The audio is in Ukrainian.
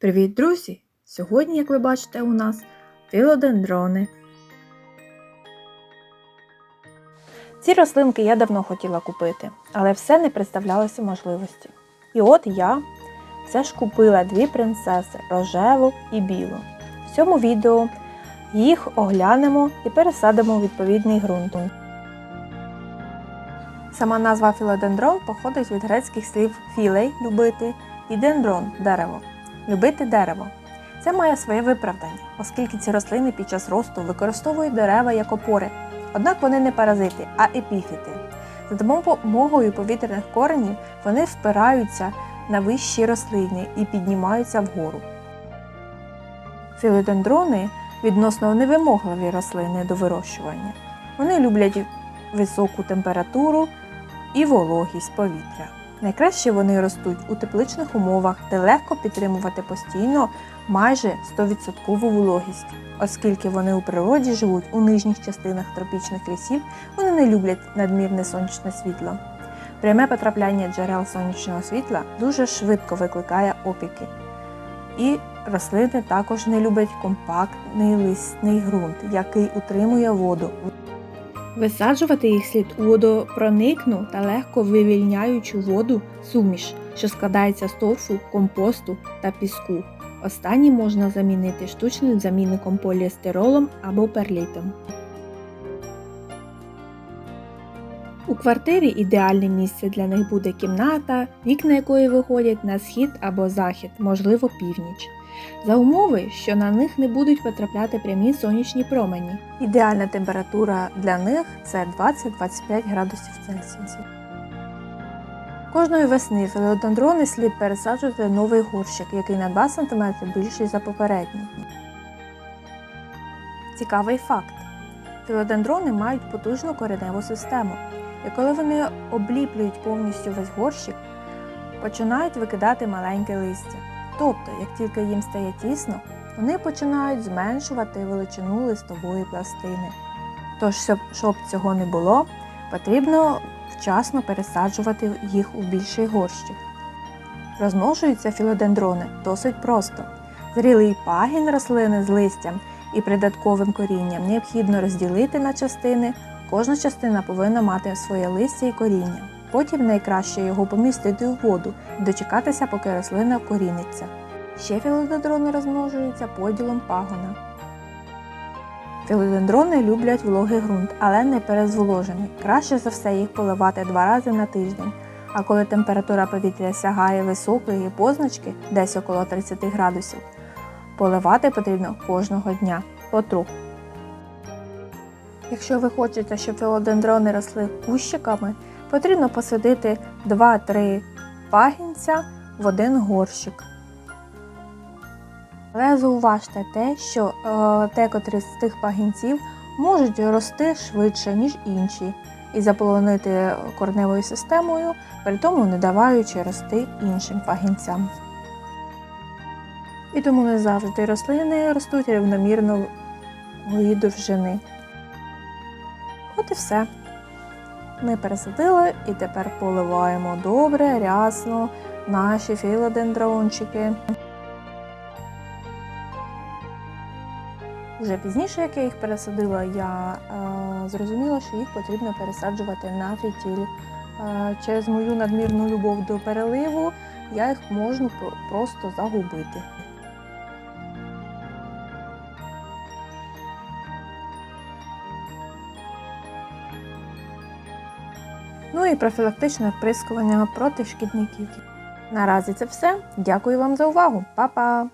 Привіт, друзі! Сьогодні, як ви бачите, у нас філодендрони. Ці рослинки я давно хотіла купити, але все не представлялося можливості. І от я все ж купила дві принцеси рожеву і білу. В цьому відео їх оглянемо і пересадимо у відповідний ґрунт. Сама назва філодендрон походить від грецьких слів філей любити і дендрон дерево. Любити дерево. Це має своє виправдання, оскільки ці рослини під час росту використовують дерева як опори. Однак вони не паразити, а епіфіти. За допомогою повітряних коренів вони впираються на вищі рослини і піднімаються вгору. Філодендрони відносно невимогливі рослини до вирощування. Вони люблять високу температуру і вологість повітря. Найкраще вони ростуть у тепличних умовах, де легко підтримувати постійно майже 100% вологість. Оскільки вони у природі живуть у нижніх частинах тропічних лісів, вони не люблять надмірне сонячне світло. Пряме потрапляння джерел сонячного світла дуже швидко викликає опіки. І рослини також не люблять компактний лисний ґрунт, який утримує воду. Висаджувати їх слід у водопроникну та легко вивільняючу воду суміш, що складається з торфу, компосту та піску. Останні можна замінити штучним замінником поліестеролом або перлітом. У квартирі ідеальне місце для них буде кімната, вікна якої виходять на схід або захід, можливо північ. За умови, що на них не будуть потрапляти прямі сонячні промені. Ідеальна температура для них це 20-25 градусів Цельсія. Кожної весни філодендрони слід пересаджувати новий горщик, який на 2 см більший за попередній. Цікавий факт. Філодендрони мають потужну кореневу систему, і коли вони обліплюють повністю весь горщик, починають викидати маленьке листя. Тобто, як тільки їм стає тісно, вони починають зменшувати величину листової пластини. Тож, щоб, цього не було, потрібно вчасно пересаджувати їх у більший горщик. Розмножуються філодендрони досить просто. Зрілий пагін рослини з листям і придатковим корінням необхідно розділити на частини. Кожна частина повинна мати своє листя і коріння. Потім найкраще його помістити у воду і дочекатися, поки рослина коріниться. Ще філодендрони розмножуються поділом пагона. Філодендрони люблять вологий ґрунт, але не перезволожений. Краще за все їх поливати два рази на тиждень. А коли температура повітря сягає високої позначки, десь около 30 градусів, поливати потрібно кожного дня потроху. Якщо ви хочете, щоб філодендрони росли кущиками, потрібно посадити 2-3 пагінця в один горщик. Але зауважте те, що декотрі з тих пагінців можуть рости швидше, ніж інші, і заполонити корневою системою, при тому не даваючи рости іншим пагінцям. І тому не завжди рослини ростуть рівномірної довжини. От і все. Ми пересадили і тепер поливаємо добре, рясно наші філодендрончики. Вже пізніше, як я їх пересадила, я е, зрозуміла, що їх потрібно пересаджувати на фітіль. Е, через мою надмірну любов до переливу я їх можу просто загубити. Ну і профілактичне вприскування проти шкідників. Наразі це все. Дякую вам за увагу. Па-па!